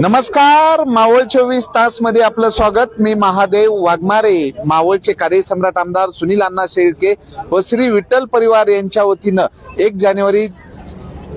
नमस्कार मावळ चोवीस तासमध्ये आपलं स्वागत. मी महादेव वाघमारे. मावळचे कार्यसम्राट आमदार सुनील अण्णा शेळके व श्री विठ्ठल परिवार यांच्या वतीनं एक जानेवारी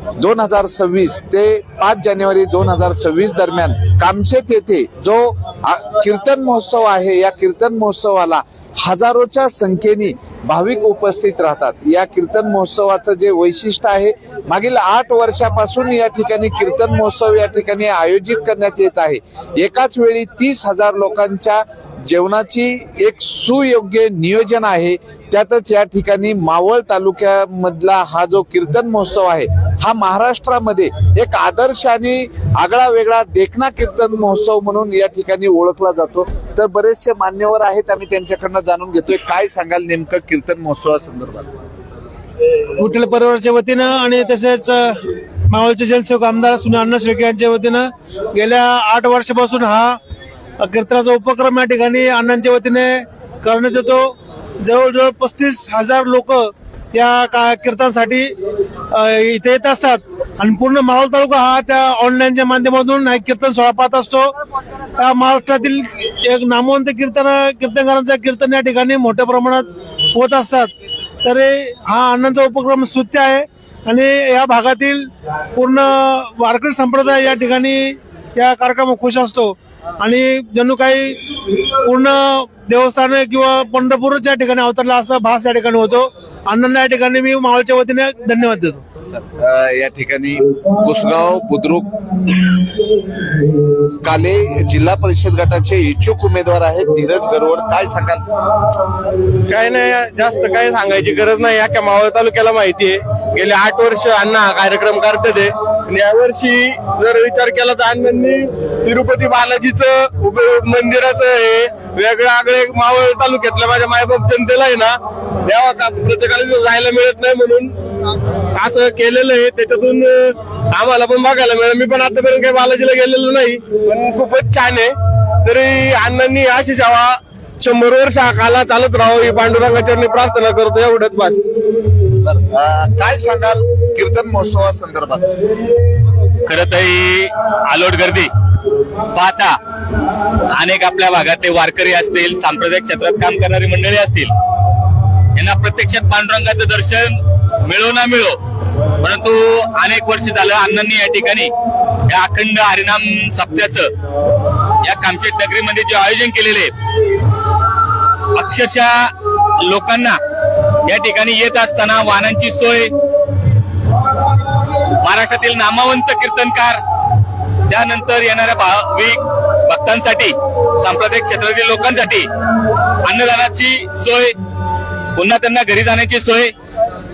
दोन हजार सव्वीस ते पाच जानेवारी दोन हजार सव्वीस दरम्यान कामशेत येथे जो आ- कीर्तन महोत्सव आहे या कीर्तन महोत्सवाला हजारोच्या संख्येने भाविक उपस्थित राहतात. या कीर्तन महोत्सवाचं जे वैशिष्ट्य आहे मागील आठ वर्षापासून या ठिकाणी कीर्तन महोत्सव या ठिकाणी आयोजित करण्यात येत आहे. एकाच वेळी तीस हजार लोकांच्या जेवणाची एक सुयोग्य नियोजन आहे. त्यातच या ठिकाणी मावळ तालुक्यामधला हा जो कीर्तन महोत्सव आहे हा महाराष्ट्रामध्ये एक आदर्श आणि आगळा वेगळा देखना कीर्तन महोत्सव म्हणून या ठिकाणी ओळखला जातो. तर बरेचसे मान्यवर आहेत आम्ही त्यांच्याकडनं जाणून घेतोय काय सांगाल नेमकं कीर्तन महोत्सवासंदर्भात? विठ्ठल परिवाराच्या वतीनं आणि तसेच मावळचे जनसेवक आमदार सुनील अण्णा शेळके यांच्या वतीनं गेल्या आठ वर्षापासून हा कीर्तनाचा उपक्रम या ठिकाणी अण्णांच्या वतीने करण्यात येतो. जवळजवळ पस्तीस हजार लोक या का कीर्तनासाठी इथे येत असतात. आणि पूर्ण मावळ तालुका हा त्या ऑनलाईनच्या माध्यमातून हा कीर्तन सोहळा पाहत असतो. त्या महाराष्ट्रातील एक नामवंत कीर्तन कीर्तनकारांचा कीर्तन या ठिकाणी मोठ्या प्रमाणात होत असतात. तरी हा अण्णांचा उपक्रम स्तुत्य आहे आणि या भागातील पूर्ण वारकरी संप्रदाय या ठिकाणी या कार्यक्रमात खुश असतो. आणि जणू काही पूर्ण देवस्थान किंवा पंढरपूरच्या ठिकाणी अवतरला असा भास या ठिकाणी होतो. अण्णांना या ठिकाणी मी मावळच्या वतीने धन्यवाद देतो. या ठिकाणी कुसगाव बुद्रुक काले जिल्हा परिषद गटाचे इच्छुक उमेदवार आहेत. धीरज गरवड काय सांगाल? काय नाही जास्त काही सांगायची गरज नाही. या मावळ तालुक्याला माहिती आहे. गेले आठ वर्ष अण्णा हा कार्यक्रम करतात आणि यावर्षी जर विचार केला तर अण्णांनी तिरुपती बालाजीचं उभे- मंदिराचं हे वेगळं आगळे मावळ तालुक्यातल्या माझ्या मायबाप जनतेला आहे ना तेव्हा का प्रत्येकाला जायला मिळत नाही म्हणून असं केलेलं आहे. त्याच्यातून आम्हाला पण बघायला मिळेल. मी पण आतापर्यंत काही बालाजीला गेलेलो नाही पण खूपच छान आहे. तरी अण्णांनी अशी सेवा शंभर वर्ष हा काला चालत राहावं ही पांडुरंगाच्या मी प्रार्थना करतो एवढंच बस. काय सांगाल? कीर्तन महोत्सवासंदर्भात. खर तरी आलोट गर्दी. पाहता. अनेक आपल्या भागातले वारकरी असतील सांप्रदायिक क्षेत्रात काम करणारी मंडळी असतील. यांना प्रत्यक्षात पांडुरंगाचं दर्शन मिळो ना मिळो. परंतु अनेक वर्ष झालं अण्णांनी या ठिकाणी या अखंड हरिनाम सप्त्याचं या कामशेत नगरीमध्ये जे आयोजन केलेले अक्षरशः लोकांना या ठिकाणी येत असताना वाहनांची सोय महाराष्ट्रातील नामवंत कीर्तनकार त्यानंतर येणाऱ्या भाविक भक्तांसाठी सांप्रदायिक क्षेत्रातील लोकांसाठी अन्नदानाची सोय पुन्हा त्यांना घरी जाण्याची सोय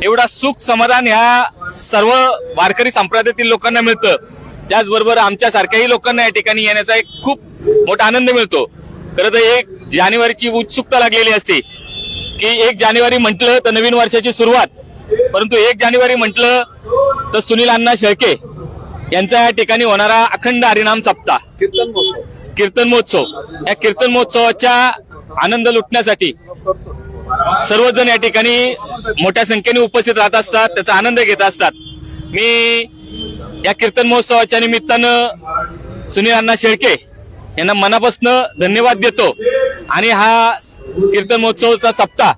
एवढा सुख समाधान ह्या सर्व वारकरी संप्रदायातील लोकांना मिळतं. त्याचबरोबर आमच्या सारख्याही लोकांना या ठिकाणी येण्याचा एक खूप मोठा आनंद मिळतो. खरं तर एक जानेवारीची उत्सुकता लागलेली असते. की एक जानेवारी म्हटलं तर नवीन वर्षाची सुरुवात परंतु एक जानेवारी म्हटलं तर सुनील अण्णा शेळके. यांचा या ठिकाणी होणारा अखंड हरिनाम सप्ताह. कीर्तन महोत्सव कीर्तन महोत्सव या कीर्तन महोत्सवाच्या आनंद लुटण्यासाठी सर्वजण या ठिकाणी मोठ्या संख्येने उपस्थित राहत असतात त्याचा आनंद घेत असतात. मी या कीर्तन महोत्सवाच्या निमित्तानं सुनील अण्णा शेळके यांना मनापासून धन्यवाद देतो. आणि हा कीर्तन महोत्सवाचा सप्ताह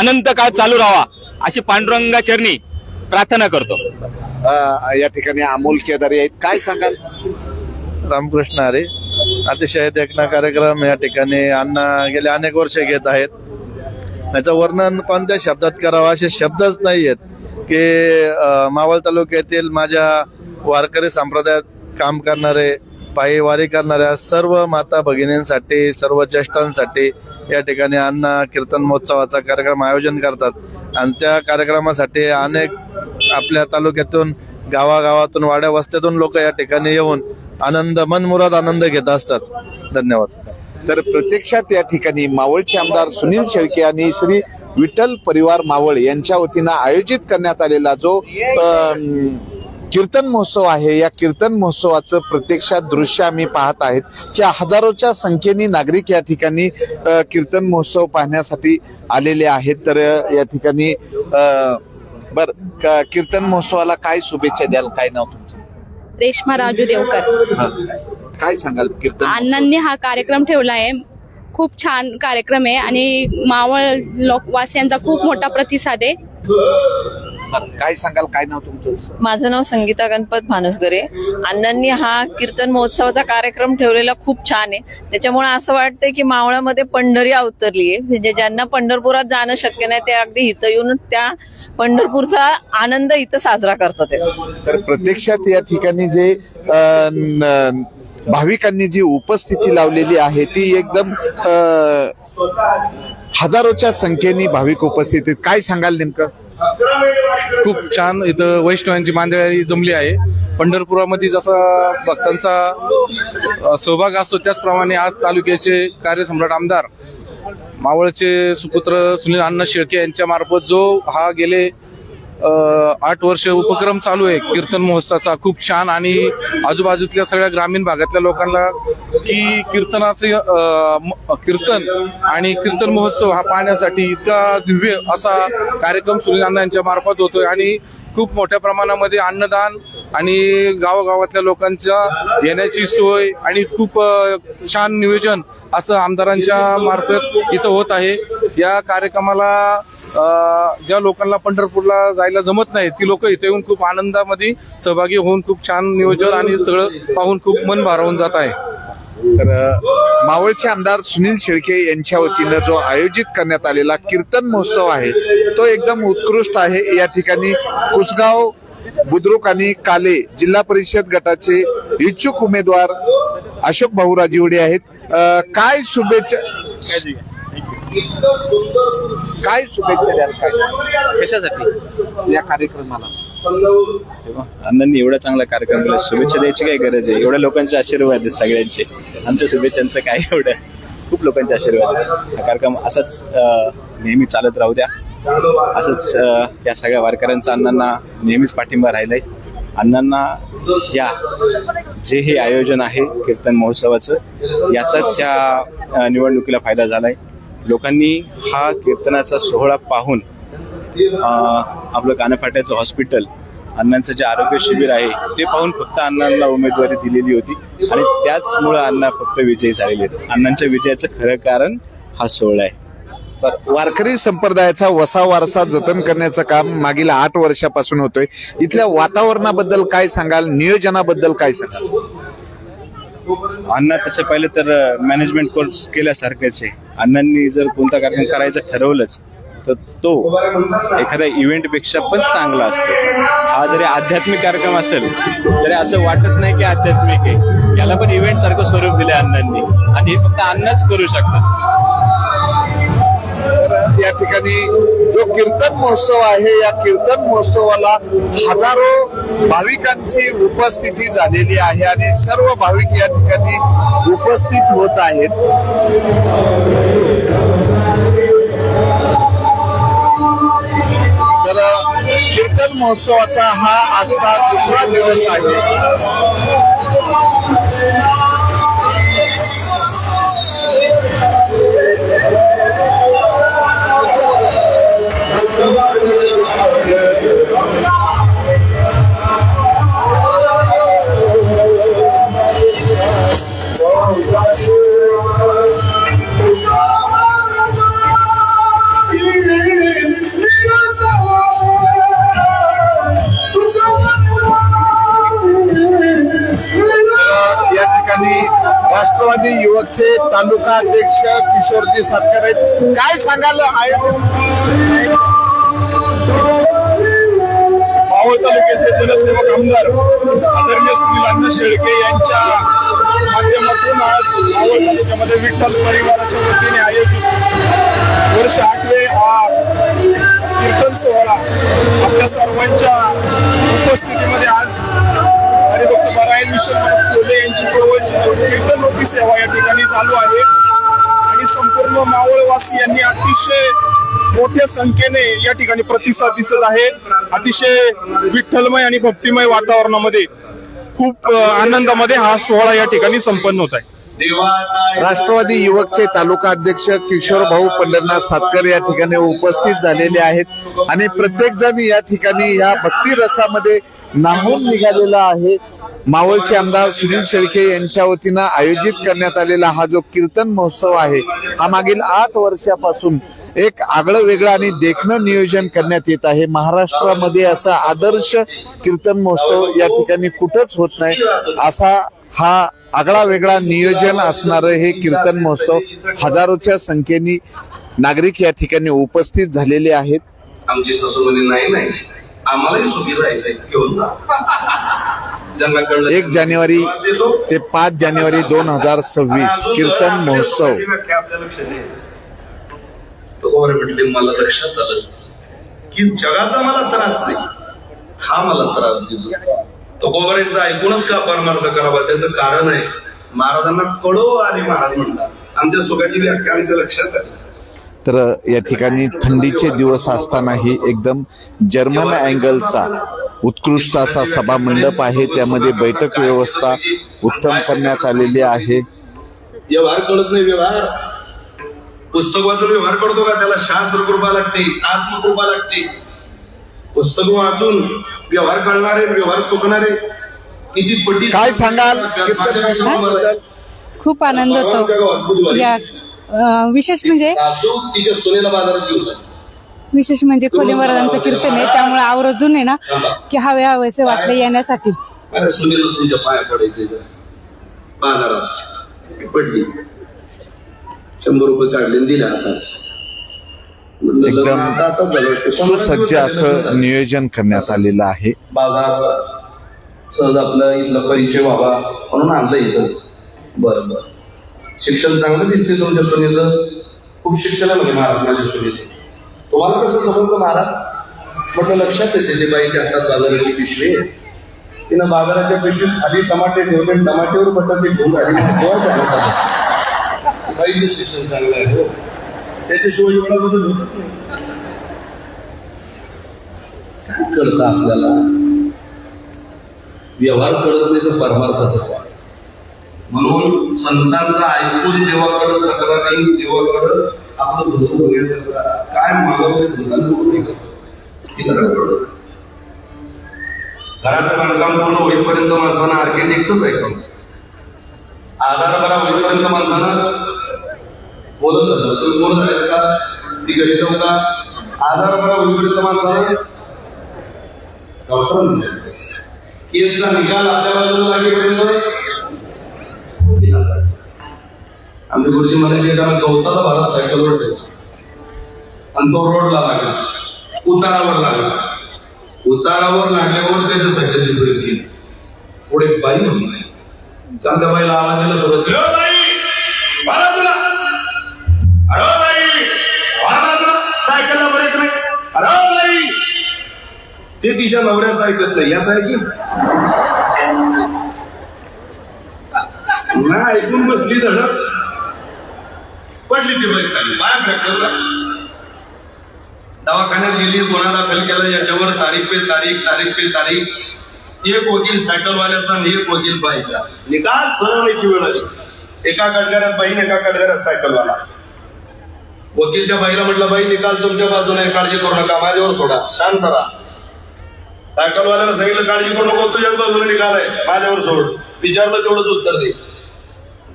अनंत काळ चालू राहावा अशी पांडुरंगा चरणी प्रार्थना करतो. या ठिकाणी अमोल केदारी आहेत. काय सांगाल? रामकृष्ण अरे अतिशय देखना कार्यक्रम या ठिकाणी अण्णा गेले अनेक वर्ष घेत आहेत. याचं वर्णन कोणत्या शब्दात करावं असे शब्दच नाही आहेत. की मावळ तालुक्यातील माझ्या वारकरी संप्रदायात काम करणारे पायी वारी करणाऱ्या सर्व माता भगिनींसाठी सर्व ज्येष्ठांसाठी या ठिकाणी अण्णा कीर्तन महोत्सवाचा कार्यक्रम आयोजन करतात. आणि त्या कार्यक्रमासाठी अनेक आपल्या तालुक्यातून गावागावातून वाड्या वस्त्यातून लोक या ठिकाणी येऊन आनंद मनमुराद आनंद घेत असतात. धन्यवाद. तर प्रत्यक्षात या ठिकाणी मावळचे आमदार सुनील शेळके आणि श्री विठ्ठल परिवार मावळ यांच्या वतीनं आयोजित करण्यात आलेला जो कीर्तन महोत्सव आहे या कीर्तन महोत्सवाचं प्रत्यक्षात दृश्य आम्ही पाहत आहेत की हजारोच्या संख्येने नागरिक या ठिकाणी कीर्तन महोत्सव पाहण्यासाठी आलेले आहेत. तर या ठिकाणी बर कीर्तन महोत्सवाला काय शुभेच्छा द्याल? काय नाव तुमचं? रेश्मा राजू देवकर. हा. काय सांगाल कीर्तन? अण्णांनी हा कार्यक्रम ठेवला आहे. खूप छान कार्यक्रम आहे आणि मावळ लोकवासियांचा खूप मोठा प्रतिसाद आहे. बरं, काय सांगाल? काय नाव तुमचं? माझं नाव संगीता गणपत भानुसगरे. अण्णांनी हा कीर्तन महोत्सवाचा कार्यक्रम ठेवलेला खूप छान आहे. त्याच्यामुळे असं वाटतंय की मावळामध्ये पंढरी अवतरली आहे म्हणजे ज्यांना पंढरपुरात जाणं शक्य नाही ते अगदी इथं येऊन त्या पंढरपूरचा आनंद इथं साजरा करतात. तर प्रत्यक्षात या ठिकाणी जे भाविकांनी जी उपस्थिती लावलेली आहे ती एकदम हजारोच्या संख्येने भाविक उपस्थित आहेत. काय सांगाल नेमकं? खूप छान इथं वैष्णवांची मांदियाळी जमली आहे. पंढरपुरामध्ये जसा भक्तांचा सहभाग असतो त्याचप्रमाणे आज तालुक्याचे कार्यसम्राट आमदार मावळचे सुपुत्र सुनील अण्णा शेळके यांच्या मार्फत जो हा गेले आठ वर्ष उपक्रम चालू आहे. कीर्तन महोत्सवाचा खूप छान आणि आजूबाजूतल्या सगळ्या ग्रामीण भागातल्या लोकांना की कीर्तनाचे म- कीर्तन आणि कीर्तन महोत्सव हा पाहण्यासाठी इतका दिव्य असा कार्यक्रम सुनील यांच्या मार्फत होतोय आणि खूप मोठ्या प्रमाणामध्ये अन्नदान आणि गावागावातल्या लोकांच्या येण्याची सोय आणि खूप छान नियोजन असं आमदारांच्या मार्फत इथं होत आहे. या कार्यक्रमाला ज्या लोकांना पंढरपूरला जायला जमत नाही ती लोक इथे येऊन खूप आनंदामध्ये सहभागी होऊन खूप छान नियोजन आणि सगळं पाहून खूप मन भारावून जात आहे. तर मावळचे आमदार सुनील शेळके यांच्या वतीनं जो आयोजित करण्यात आलेला कीर्तन महोत्सव आहे तो एकदम उत्कृष्ट आहे. या ठिकाणी कुसगाव बुद्रुक आणि काले जिल्हा परिषद गटाचे इच्छुक उमेदवार अशोक भाऊराजी उडे आहेत. काय शुभेच्छा काय शुभेच्छा द्याल? काय? कशासाठी? या कार्यक्रमाला. अण्णांनी एवढा चांगला कार्यक्रम केला शुभेच्छा द्यायची काय गरज आहे? एवढ्या लोकांचे आशीर्वाद आहेत सगळ्यांचे. आमच्या शुभेच्छांचं काय एवढं? खूप लोकांचे आशीर्वाद आहेत. हा कार्यक्रम असाच नेहमी चालत राहू द्या. असंच या सगळ्या वारकऱ्यांचा अण्णांना नेहमीच पाठिंबा राहिलाय. अण्णांना या जे हे आयोजन आहे कीर्तन महोत्सवाचं याचाच ह्या अं, निवडणुकीला फायदा झालाय. लोकांनी हा कीर्तनाचा सोहळा पाहून आपलं कानफाट्याचं हॉस्पिटल अण्णांचं जे आरोग्य शिबिर आहे ते पाहून फक्त अण्णांना उमेदवारी दिलेली होती. आणि त्याचमुळं अण्णा फक्त विजयी झालेले आहेत. अण्णांच्या विजयाचं खरं कारण हा सोहळा आहे. तर वारकरी संप्रदायाचा वसा वारसा जतन करण्याचं काम मागील आठ वर्षापासून होतोय. इथल्या वातावरणाबद्दल काय सांगाल? नियोजनाबद्दल काय सांगाल? अण्णा तसं पाहिलं तर मॅनेजमेंट कोर्स केल्यासारखंच आहे. अण्णांनी जर कोणता कार्यक्रम करायचं ठरवलंच तर तो एखाद्या इव्हेंटपेक्षा पण चांगला असतो. हा जरी आध्यात्मिक कार्यक्रम असेल तरी असं वाटत नाही की आध्यात्मिक आहे. याला पण इव्हेंट सारखं स्वरूप दिले अण्णांनी. आणि हे फक्त अण्णाच करू शकतात. तर या ठिकाणी जो कीर्तन महोत्सव आहे या कीर्तन महोत्सवाला हजारो भाविकांची उपस्थिती झालेली आहे आणि सर्व भाविक या ठिकाणी उपस्थित होत आहेत. तर कीर्तन महोत्सवाचा हा आजचा दुसरा दिवस आहे. या ठिकाणी राष्ट्रवादी युवकचे तालुका अध्यक्ष किशोरजी सातकर आहेत. काय सांगाल आयोजन मावळ तालुक्याचे जनसेवक आमदार आदरणीय सुनील अण्णा शेळके यांच्या माध्यमातून आज मावळ तालुक्यामध्ये विठ्ठल परिवाराच्या वतीने आयोजित वर्ष आठवे हा कीर्तन सोहळा आपल्या सर्वांच्या उपस्थितीमध्ये आज हरिभक्त नारायण मिशन कोले यांची प्रवचन कीर्तन रूपी सेवा या ठिकाणी चालू आहे. आणि संपूर्ण मावळवासियांनी अतिशय मोठ्या संख्येने या ठिकाणी प्रतिसाद दिसत आहे. अतिशय विठ्ठलमय आणि भक्तिमय वातावरणामध्ये खूप आनंदामध्ये हा सोहळा या ठिकाणी संपन्न होत आहे. राष्ट्रवादी युवकचे तालुका अध्यक्ष किशोर भाऊ पंढरनाथ सातकर या ठिकाणी उपस्थित झालेले आहेत. आणि प्रत्येक जण या ठिकाणी या भक्ती रसामध्ये नाहून निघालेला आहे. मावळचे आमदार सुनील शेळके यांच्या वतीनं आयोजित करण्यात आलेला हा जो कीर्तन महोत्सव आहे हा मागील आठ वर्षापासून एक आगळं वेगळं आणि देखणं नियोजन करण्यात येत आहे. महाराष्ट्रामध्ये असा आदर्श कीर्तन महोत्सव या ठिकाणी कुठंच होत नाही. असा हा आगळा वेगळा नियोजन असणारं हे कीर्तन महोत्सव हजारोच्या संख्येने नागरिक या ठिकाणी उपस्थित झालेले आहेत. आमची सासू म्हणे नाही नाही. आम्हालाही सुखी कळलं एक जानेवारी. ते पाच जानेवारी दोन हजार सव्वीस कीर्तन महोत्सव. आपल्या लक्षात येईल तो गोरे म्हटले मला लक्षात आलं की जगाचा मला त्रास नाही. हा मला त्रास देतो तो गोबरेचा ऐकूनच का परमार्थ करावा? त्याचं कारण आहे महाराजांना कळो आणि महाराज म्हणतात. आमच्या सुखाची व्याख्या आमच्या लक्षात आली तर या ठिकाणी थंडीचे दिवस असतानाही एकदम जर्मन अँगलचा उत्कृष्ट असा सभा मंडप आहे. त्यामध्ये बैठक व्यवस्था उत्तम करण्यात आलेली आहे. व्यवहार कळत नाही व्यवहार. पुस्तक वाचून व्यवहार करतो का? त्याला शास्त्र कृपा लागते आत्मकृपा लागते. पुस्तक वाचून व्यवहार कळणारे व्यवहार चुकणारे किती पटी काय सांगाल? खूप आनंद होतो. या विशेष म्हणजे सासू तिच्या सुनेला बाजारात घेऊन. विशेष म्हणजे खोले महाराजांचं कीर्तन आहे त्यामुळे आवर्जून आहे ना की हवे हवेसे वाटले येण्यासाठी. सुनेला तुमच्या पाया पडायचे बाजारात. पडली. शंभर रुपये काढले दिले हातात. एकदम. सुसज्ज असं नियोजन करण्यात आलेलं आहे. बाजार सहज आपलं इथला परिचय व्हावा म्हणून आणलं इथं. बरं बरं. शिक्षण चांगलं दिसते तुमच्या सुनेचं. खूप शिक्षण आहे म्हणजे महाराज माझ्या सुनेचं. तुम्हाला कसं समजलं महाराज? म्हटलं लक्षात येते ते बाईच्या हातात बाजाराची पिशवी तिनं बाजाराच्या पिशवीत खाली टमाटे ठेवले आणि टमाटेवर बटाटे ठेवून आलं. बाईचं शिक्षण चांगलं आहे हो. त्याच्याशिवाय एवढा बदल होतच नाही. काय कळतं आपल्याला? व्यवहार कळत नाही तर परमार्थाचा काय म्हणून संतांचा ऐकून देवाकडं तक्रारी देवाकडं आपलं भरपूर वगैरे करा. काय मागावं संतांकडून नाही हे घराचं बांधकाम पूर्ण होईपर्यंत माणसानं आर्किटेक्टच ऐकावं. आधार बरा होईपर्यंत माणसानं बोलत असतो तुम्ही बोलत आहेत का? ती घरी जाऊ का? आधार बरा होईपर्यंत माणसानं डॉक्टरांचं केसचा निकाल आपल्या बाजूला लागेपर्यंत आमचे गुरुजी म्हणायचे कारण गवताचा भाडा सायकलवर ठेवला आणि तो रोडला लागला. उतारावर लागला. उतारावर लागल्यावर त्याच्या सायकलची ब्रेक केली पुढे बाई होती. कारण त्या बाईला आवाज दिला सोबत केला, अरे ओ बाई सायकलला ब्रेक नाही. अरे बाई ते तिच्या नवऱ्याचं ऐकत नाही याचं ऐकलं ना. ऐकून बसली धडक. पडली ती बाई खाली पाय फ्रॅक्चरला दवाखान्यात गेली गुन्हा दाखल केला याच्यावर तारीख पे तारीख तारीख पे तारीख. एक वकील सायकलवाल्याचा आणि एक वकील बाईचा. निकाल सलवण्याची वेळ आली. एका कटघऱ्यात बाईन एका कटघऱ्यात सायकलवाला. वकील त्या बाईला म्हटलं बाई निकाल तुमच्या बाजूने काळजी करू नका माझ्यावर सोडा शांत राहा. सायकलवाल्याला सांगितलं काळजी करू नको तुझ्याच बाजूने निकाल आहे माझ्यावर सोड. विचारलं तेवढंच उत्तर दे.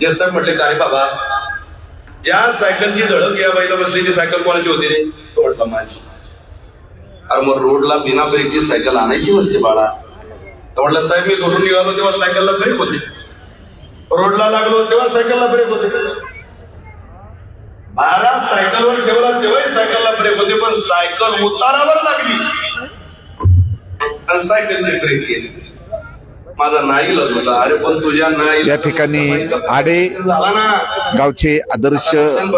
जस साहेब म्हटले काय बाबा ज्या सायकलची धडक या बाईला बसली ती सायकल कोणाची होती रे? तो म्हटलं माझी. अरे मग रोडला बिना ब्रेकची सायकल आणायची नसते बाळा. तर म्हटलं साहेब मी घरून निघालो तेव्हा सायकलला ब्रेक होते. रोडला लागलो तेव्हा सायकलला ब्रेक होते. बारा सायकलवर ठेवला तेव्हाही सायकलला ब्रेक होते पण सायकल उतारावर लागली. आणि सायकलचे ब्रेक केले. माझा नाही होता अरे पण तुझ्या नाही या ठिकाणी आडे गावचे आदर्श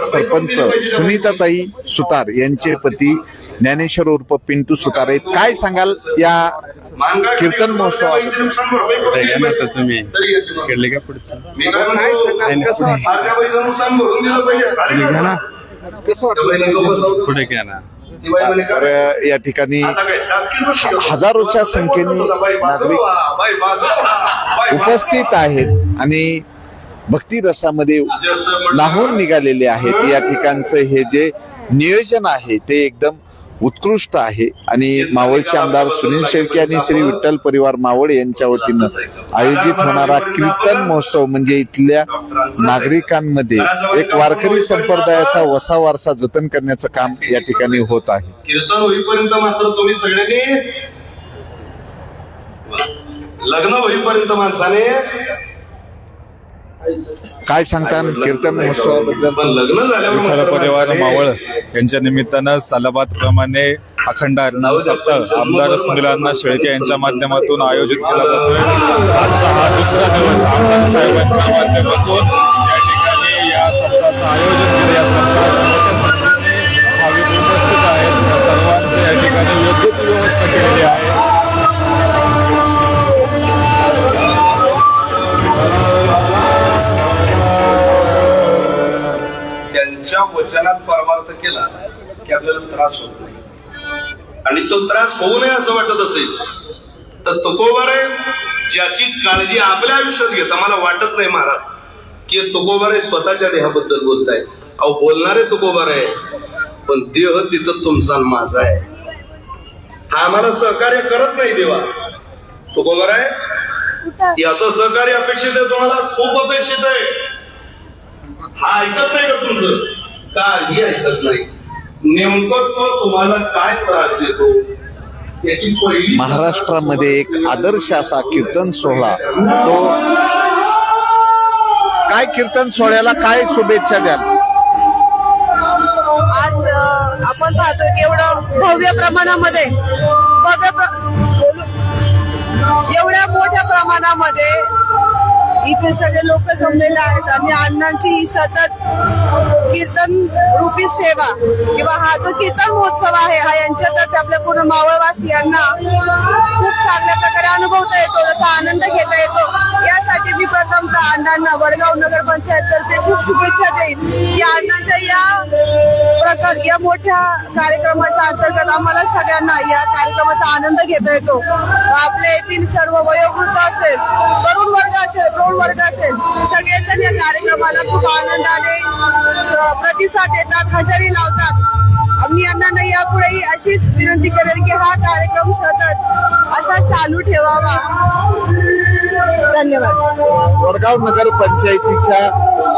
सरपंच सुनीताताई सुतार यांचे पती ज्ञानेश्वर उर्फ पिंटू सुतार आहेत. काय सांगाल या कीर्तन याची मागणी. केले का पुढचं निघा ना. पुढे घ्या ना तर "काय? या ठिकाणी आता काय? टाकीत बसली का?" हजारोच्या संख्येने नागरिक. उपस्थित आहेत आणि भक्ती रसामध्ये लाहून निघालेले आहेत या ठिकाणचं हे जे नियोजन आहे ते एकदम उत्कृष्ट आहे. आणि मावळचे आमदार सुनील शेळके आणि श्री विठ्ठल परिवार मावळ यांच्या वतीनं आयोजित होणारा कीर्तन महोत्सव म्हणजे इथल्या नागरिकांमध्ये एक वारकरी संप्रदायाचा वसा वारसा जतन करण्याचं काम या ठिकाणी होत आहे. कीर्तन होईपर्यंत मात्र तुम्ही सगळ्यांनी लग्न होईपर्यंत माणसाने काय सांगता कीर्तन महोत्सवाबद्दल? परिवार मावळ यांच्या निमित्तानं सालाबाद प्रमाणे अखंड हरिनाम सप्ताह आमदार सुनील अण्णा शेळके यांच्या माध्यमातून आयोजित केला जातोय. आजचा हा दुसरा दिवस आमदार साहेबांच्या माध्यमातून. या ठिकाणी या सप्ताहाचं आयोजन केलं. या सप्ताहात उपस्थित आहेत. या सर्वांचं या ठिकाणी योग्य ती व्यवस्था केलेली आहे. त्यांच्या वचनात परमार्थ केला की आपल्याला त्रास होत नाही. आणि तो त्रास होऊ नये असं वाटत असेल तर तुकोबार आहे ज्याची काळजी आपल्या आयुष्यात घेता. मला वाटत नाही महाराज की तुकोबार आहे स्वतःच्या देहाबद्दल बोलताय. अहो बोलणारे तुकोबार आहे पण देह तिथं तुमचा माझा आहे. हा आम्हाला सहकार्य करत नाही देवा. तुकोबार आहे याचं सहकार्य अपेक्षित आहे तुम्हाला? खूप अपेक्षित आहे. हा ऐकत नाही का तुमचं? काही ऐकत नाही. नेमकं तो तुम्हाला काय त्रास देतो? याची पहिली महाराष्ट्रामध्ये एक आदर्श असा कीर्तन सोहळा. तो काय कीर्तन सोहळ्याला काय शुभेच्छा द्याल? आज आपण पाहतोय की एवढं भव्य प्रमाणामध्ये भव्य प्र- एवढ्या मोठ्या प्रमाणामध्ये इथे सगळे लोक जमलेले आहेत. आणि अण्णांची ही सतत कीर्तन रूपी सेवा किंवा हा जो कीर्तन महोत्सव आहे हा यांच्यातर्फे आपल्या पूर्ण मावळवासियांना खूप चांगल्या प्रकारे अनुभवता येतो त्याचा आनंद घेता येतो. यासाठी मी प्रथमतः अण्णांना वडगाव नगर पंचायत तर्फे खूप शुभेच्छा देईन की अण्णांच्या या प्रकार या मोठ्या कार्यक्रमाच्या अंतर्गत आम्हाला सगळ्यांना या कार्यक्रमाचा आनंद घेता येतो. आपल्या येथील सर्व वयोवृद्ध असेल तरुण वर्ग असेल प्रौढ वर्ग असेल. सगळेजण या कार्यक्रमाला खूप आनंदाने प्रतिसाद देतात हजेरी लावतात. मी यांना नाही यापुढेही अशीच विनंती करेल की हा कार्यक्रम सतत असा चालू ठेवावा. धन्यवाद. वडगाव नगर पंचायतीच्या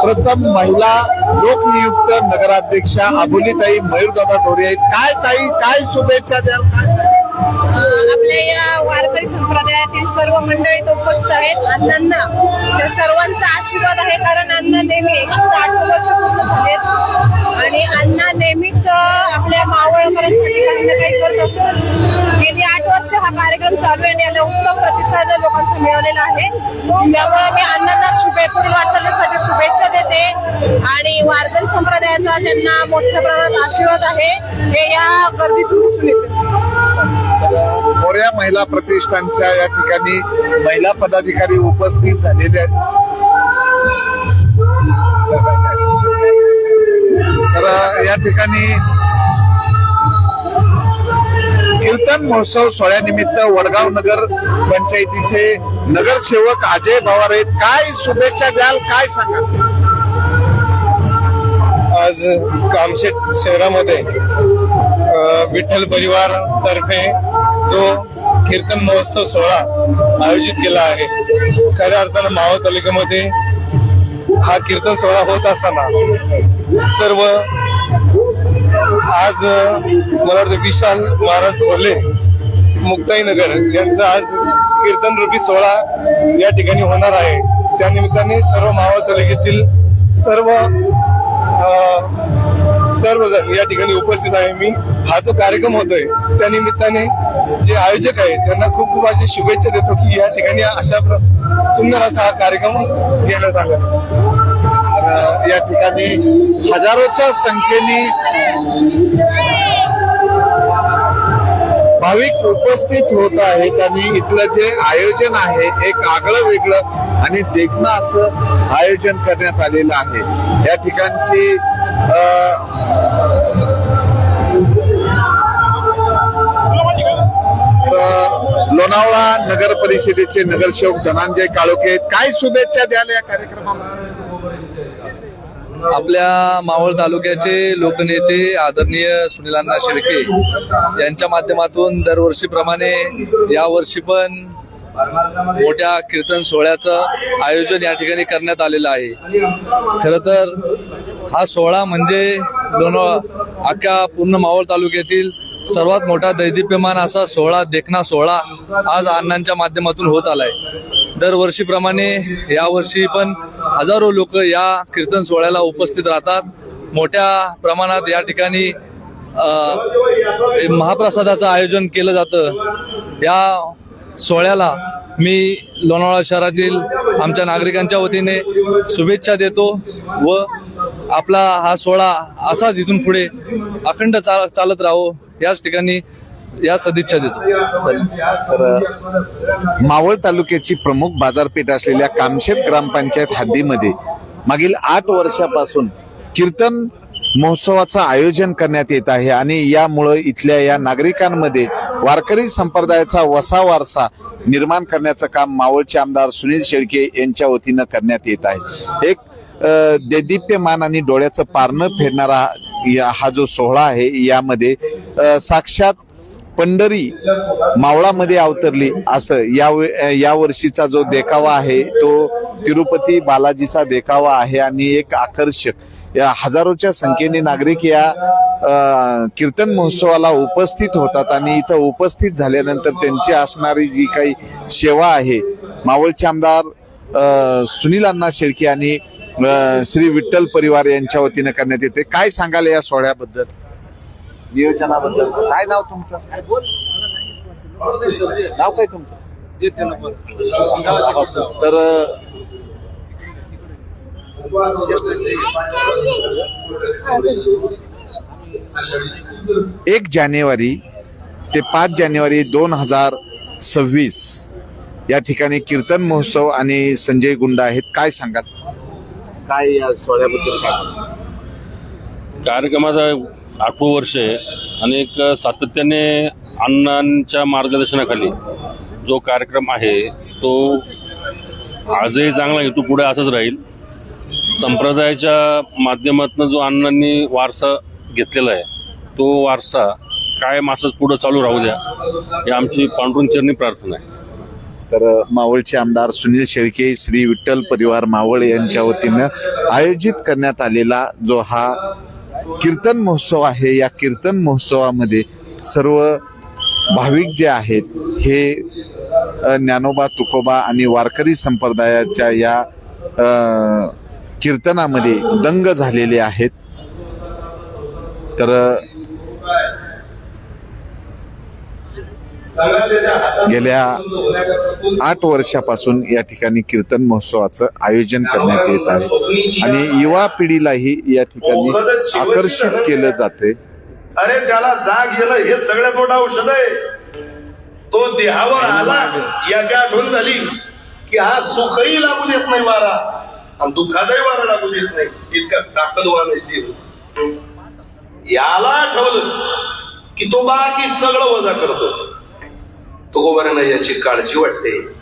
प्रथम महिला लोकनियुक्त नगराध्यक्षा अबोलीताई मयूरदादा ढोरे आहेत. काय ताई काय शुभेच्छा द्याल? काय आपल्या या वारकरी संप्रदायातील सर्व मंडळी उपस्थित आहेत. अण्णांना त्या सर्वांचा आशीर्वाद आहे कारण अण्णा नेहमी आता आठ वर्ष पूर्ण झालेत. आणि अण्णा नेहमीच आपल्या मावळकरांसाठी काही ना काही करत असतात. गेली आठ वर्ष हा कार्यक्रम चालू आहे आणि याला उत्तम प्रतिसाद लोकांचा मिळालेला आहे. त्यामुळे मी अण्णांना शुभे पुढील वाटचालीसाठी शुभेच्छा देते. आणि वारकरी संप्रदायाचा त्यांना मोठ्या प्रमाणात आशीर्वाद आहे. हे या गर्दीतून दिसून येते. मोर्या महिला प्रतिष्ठानच्या या ठिकाणी महिला पदाधिकारी उपस्थित झालेले आहेत. तर या ठिकाणी कीर्तन महोत्सव सोहळ्यानिमित्त वडगाव नगर पंचायतीचे नगरसेवक अजय पवार आहेत. काय शुभेच्छा द्याल काय सांगाल? आज कामशेत शहरामध्ये विठ्ठल परिवार तर्फे जो कीर्तन महोत्सव सोहळा आयोजित केला आहे. खऱ्या अर्थानं मावळ तालुक्यामध्ये हा कीर्तन सोहळा होत असताना सर्व आज मला वाटतं विशाल महाराज खोले मुक्ताईनगर यांचा आज कीर्तन रूपी सोहळा या ठिकाणी होणार आहे. त्यानिमित्ताने सर्व मावळ तालुक्यातील सर्व सर्वजण या ठिकाणी उपस्थित आहे मी. हा जो कार्यक्रम होतोय त्या निमित्ताने जे आयोजक आहे त्यांना खूप खूप अशी शुभेच्छा देतो की या ठिकाणी अशा सुंदर असा हा कार्यक्रम घेण्यात आला. या ठिकाणी हजारोच्या संख्येने भाविक उपस्थित होत आहेत आणि इथलं जे आयोजन आहे एक आगळं वेगळं आणि देखणं असं आयोजन करण्यात आलेलं आहे. या ठिकाणची लोणावळा नगर परिषदेचे नगरसेवक धनंजय काळोखे काय शुभेच्छा द्याल या कार्यक्रमाला? आपल्या मावळ तालुक्याचे लोकनेते आदरणीय सुनीलांना शेळके यांच्या माध्यमातून दरवर्षीप्रमाणे यावर्षी पण मोठ्या कीर्तन सोहळ्याचं आयोजन या ठिकाणी करण्यात आलेलं आहे. खर तर हा सोहळा म्हणजे लोणावळा अख्ख्या पूर्ण मावळ तालुक्यातील सर्वात मोठा दैदिप्यमान असा सोहळा देखना सोहळा आज अण्णांच्या माध्यमातून होत आलाय. दरवर्षीप्रमाणे यावर्षी पण हजारो लोक या कीर्तन सोहळ्याला उपस्थित राहतात. मोठ्या प्रमाणात या ठिकाणी महाप्रसादाचं आयोजन केलं जातं. या सोहळ्याला मी लोणावळा शहरातील आमच्या नागरिकांच्या वतीने शुभेच्छा देतो व आपला हा सोहळा असाच इथून पुढे अखंड चाल चालत राहो याच ठिकाणी या सदिच्छा देतो. तर मावळ तालुक्याची प्रमुख बाजारपेठ असलेल्या कामशेत ग्रामपंचायत हद्दीमध्ये मागील आठ वर्षापासून कीर्तन महोत्सवाचं आयोजन करण्यात येत आहे आणि यामुळं इथल्या या नागरिकांमध्ये वारकरी संप्रदायाचा वसा वारसा निर्माण करण्याचं काम मावळचे आमदार सुनील शेळके यांच्या वतीनं करण्यात येत आहे. एक देदीप्यमान आणि डोळ्याचं पारणं फेडणारा या हा जो सोहळा आहे यामध्ये साक्षात पंढरी मावळामध्ये अवतरली असं या या वर्षीचा जो देखावा आहे तो तिरुपती बालाजीचा देखावा आहे आणि एक आकर्षक या हजारोच्या संख्येने नागरिक या कीर्तन महोत्सवाला उपस्थित होतात आणि इथं उपस्थित झाल्यानंतर त्यांची असणारी जी काही सेवा आहे मावळचे आमदार सुनील अण्णा शेळके आणि श्री विठ्ठल परिवार यांच्या वतीनं करण्यात येते. काय सांगाल या सोहळ्याबद्दल? नियोजनाबद्दल. काय नाव तुमचं? नाव काय तुमचं? तर एक जानेवारी ते पाच जानेवारी दोन हजार सव्वीस या ठिकाणी कीर्तन महोत्सव आणि संजय गुंडा आहेत. काय सांगाल? काय या सोहळ्याबद्दल काय आठवं वर्ष आहे. आणि एक सातत्याने अण्णांच्या मार्गदर्शनाखाली जो कार्यक्रम आहे तो आजही चांगला आहे. तो पुढे असंच राहील. संप्रदायाच्या माध्यमातून जो अण्णांनी वारसा घेतलेला आहे तो वारसा कायम असंच पुढं चालू राहू द्या. ही आमची पांडुरंग चरणी प्रार्थना आहे. तर मावळचे आमदार सुनील शेळके श्री विठ्ठल परिवार मावळ यांच्या वतीनं आयोजित करण्यात आलेला जो हा कीर्तन महोत्सव आहे या कीर्तन महोत्सवामध्ये सर्व भाविक जे आहेत हे ज्ञानोबा तुकोबा आणि वारकरी संप्रदायाच्या या कीर्तनामध्ये दंग झालेले आहेत. तर गेल्या आठ वर्षापासून या ठिकाणी कीर्तन महोत्सवाचं आयोजन करण्यात येत आहे. आणि युवा पिढीलाही या ठिकाणी आकर्षित केलं जाते अरे त्याला जाग येणं हे सगळ्यात मोठं औषध आहे. तो देहावर आला याची आठवण झाली की हा सुखही लागू देत नाही वारा आणि दुःखाचाही वारा लागू देत नाही. इतका ताकदवान आहे देव. याला आठवलं की तो बाकी सगळं वजा करतो. तो बरं नाही याची काळजी वाटते.